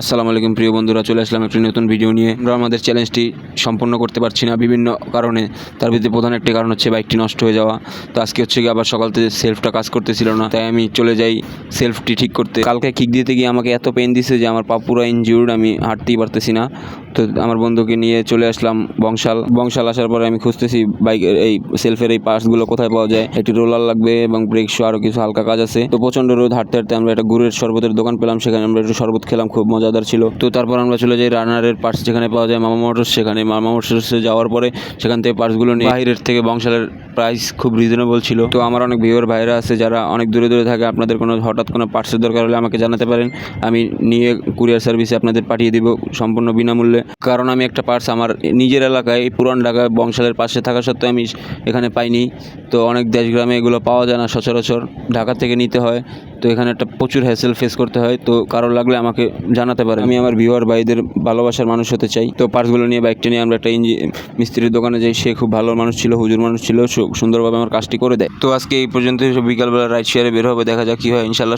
আসসালামু আলাইকুম, প্রিয় বন্ধুরা, চলে আসলাম একটি নতুন ভিডিও নিয়ে। আমরা আমাদের চ্যালেঞ্জটি সম্পূর্ণ করতে পারছি না বিভিন্ন কারণে। তার ভিতরে প্রধান একটি কারণ হচ্ছে বাইকটি নষ্ট হয়ে যাওয়া। তো আজকে হচ্ছে কি আবার সকাল থেকে সেলফটা কাজ করতেছিল না, তাই আমি চলে যাই সেলফটি ঠিক করতে। কালকে কিক দিতে গিয়ে আমাকে এত পেন দিছে যে আমার পা পুরো ইনজিউর্ড আমি হাঁটতেই পারতেছি না। তো আমার বন্ধুকে নিয়ে চলে আসলাম বংশাল। বংশাল আসার পরে আমি খুঁজতেছি বাইকের এই সেলফের এই পার্টসগুলো কোথায় পাওয়া যায়। একটি রোলার লাগবে এবং ব্রেক শো আরও কিছু হালকা কাজ আছে। তো প্রচণ্ড রোদ, হাঁটতে হাঁটতে আমরা একটা গুড়ের শরবতের দোকান পেলাম, সেখানে আমরা একটু শরবত খেলাম, খুব মজাদার ছিল। তো তারপর আমরা চলে যাই রানারের পার্টস যেখানে পাওয়া যায় মামা মোটরস। সেখানে মামা মোটরসে যাওয়ার পরে সেখান থেকে পার্টসগুলো নিয়ে বাইরের থেকে বংশালের প্রাইস খুব রিজনেবল ছিল। তো আমার অনেক ভিউয়ার ভাইরা আছে যারা অনেক দূরে দূরে থাকে, আপনাদের কোনো হঠাৎ কোনো পার্টসের দরকার হলে আমাকে জানাতে পারেন। আমি নিয়ে কুরিয়ার সার্ভিসে আপনাদের পাঠিয়ে দিব সম্পূর্ণ বিনামূল্যে। কারণ আমি একটা পার্টস আমার নিজের এলাকায় পুরান ঢাকায় বংশালের পাশে থাকা সত্ত্বেও আমি এখানে পাইনি। তো অনেক দেশগ্রামে এগুলো পাওয়া যায় না সচরাচর। ঢাকা থেকে নিতে হয়। তো এখানে একটা প্রচুর হ্যাসেল ফেস করতে হয়। তো কারও লাগলে আমাকে জানাতে পারে আমি আমার ভিউয়ার ভাইদের ভালোবাসার মানুষ হতে চাই। তো পার্টসগুলো নিয়ে বাইকটা নিয়ে আমরা একটা ইঞ্জি মিস্ত্রির দোকানে যাই। সে খুব ভালো মানুষ ছিল, হুজুর মানুষ ছিল সুন্দরভাবে আমার কাজটি করে দেয়। তো আজকে এই পর্যন্ত বিকালবেলা রাইড শেয়ারে বের হবে। দেখা যাক কী হয়, ইনশাল্লাহ।